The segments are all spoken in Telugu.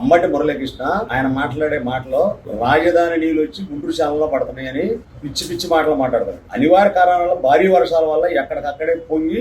అమ్మటి మురళీకృష్ణ ఆయన మాట్లాడే మాటలో రాజధాని నీళ్ళు వచ్చి గుంటూరు శాలలో పడుతున్నాయని పిచ్చి పిచ్చి మాటలు మాట్లాడతారు. అనివార్య కారణాల భారీ వర్షాల వల్ల ఎక్కడికక్కడే పొంగి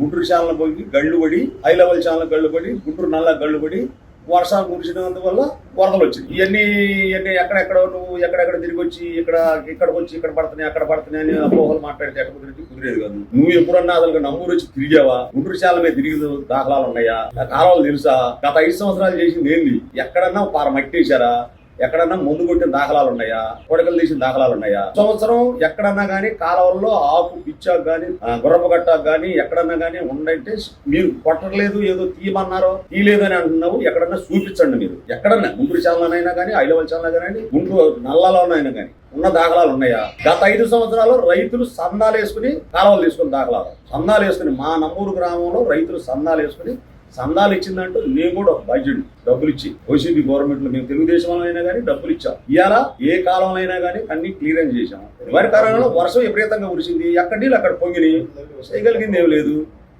గుంటూరు శాలను పొంగి గళ్ళు పడి హై లెవెల్ ఛానల్ గళ్ళు పడి గుంటూరు నల్ల గళ్ళు పడి వర్షాలు కురిసినందువల్ల వరదలు వచ్చింది. ఇవన్నీ ఇవన్నీ ఎక్కడెక్కడ నువ్వు ఎక్కడెక్కడ తిరిగి వచ్చి ఇక్కడ ఇక్కడికి వచ్చి ఇక్కడ పడుతున్నాయి అక్కడ పడుతున్నాయి అని అపోహలు మాట్లాడితే ఎక్కడ కుదిరేది? కుదిరేది కాదు. నువ్వు ఎప్పుడన్నా అసలు నమ్మూరు వచ్చి తిరిగావా? గుంటూరు శాల మీద తిరిగి దాఖలాలు ఉన్నాయా? ఆ కాలువలు తెలుసా? గత ఐదు సంవత్సరాలు చేసింది ఏంది? ఎక్కడన్నా పార మట్టి వేశారా? ఎక్కడన్నా ముందు కొట్టిన దాఖలాలు ఉన్నాయా కొడకలు తీసిన దాఖలాలు ఉన్నాయా సంవత్సరం ఎక్కడన్నా కానీ కాలువల్లో ఆకు పిచ్చాకు కానీ గుర్రపు గట్టాకు కానీ ఎక్కడన్నా కానీ ఉండంటే మీరు కొట్టలేదు ఏదో తీయమన్నారో తీయలేదని అంటున్నావు ఎక్కడన్నా చూపించండి మీరు. ఎక్కడన్నా గుంటూరు చాలనైనా కానీ ఐలవల్ చాలన కానీ గుంటూరు నల్లలోనైనా కానీ ఉన్న దాఖలాలు ఉన్నాయా గత ఐదు సంవత్సరాలు రైతులు సందాలు వేసుకుని కాలువలు తీసుకుని దాఖలాలు. సందాలు వేసుకుని మా నమ్మూరు గ్రామంలో రైతులు సందాలు వేసుకుని సందాలు ఇచ్చిందంటూ నేను కూడా ఒక బాధ్యుడు డబ్బులు ఇచ్చి వైసీపీ గవర్నమెంట్లో మేము తెలుగుదేశంలో అయినా కానీ డబ్బులు ఇచ్చాం ఇవాళ ఏ కాలంలో అయినా కానీ అన్ని క్లియరెన్స్ చేశాం. వారి కారణంలో వర్షం విపరీతంగా కురిసింది ఎక్కడి నీళ్ళు అక్కడ పొంగిని చేయగలిగింది ఏం లేదు.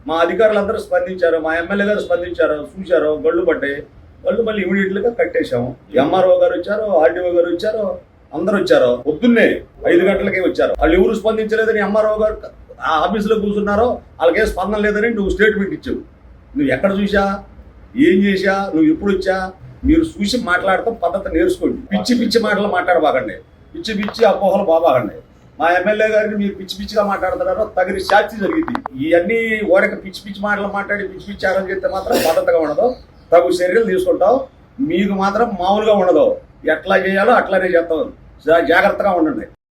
మా అధికారులందరూ స్పందించారు మా ఎమ్మెల్యే గారు స్పందించారు చూశారు గళ్ళు పడ్డాయి. వాళ్ళు మళ్ళీ ఇమీడియట్గా కట్టేశాము ఎంఆర్ఓ గారు వచ్చారు ఆర్డీఓ గారు వచ్చారు అందరూ వచ్చారు. పొద్దున్నే ఐదు గంటలకే వచ్చారు. వాళ్ళు ఎవరు స్పందించలేదని ఎంఆర్ఓ గారు ఆ ఆఫీసులో కూర్చున్నారో వాళ్ళకే స్పందన లేదని నువ్వు స్టేట్మెంట్ ఇచ్చావు. నువ్వు ఎక్కడ చూసా ఏం చేసా నువ్వు ఎప్పుడు వచ్చా? మీరు చూసి మాట్లాడటం పద్ధతి నేర్చుకోండి. పిచ్చి పిచ్చి మాటలు మాట్లాడబాకండి. పిచ్చి పిచ్చి అపోహలు బాబాకండి. మా ఎమ్మెల్యే గారిని మీరు పిచ్చి పిచ్చిగా మాట్లాడుతున్నారో తగిన శాస్తి జరిగింది. ఇవన్నీ ఓరక పిచ్చి పిచ్చి మాటలు మాట్లాడి పిచ్చి పిచ్చి ఆరం చేస్తే మాత్రం పద్ధతిగా ఉండదు. తగు చర్యలు తీసుకుంటావు. మీకు మాత్రం మామూలుగా ఉండదు. ఎట్లా చేయాలో అట్లానే చేస్తాం జాగ్రత్తగా ఉండండి.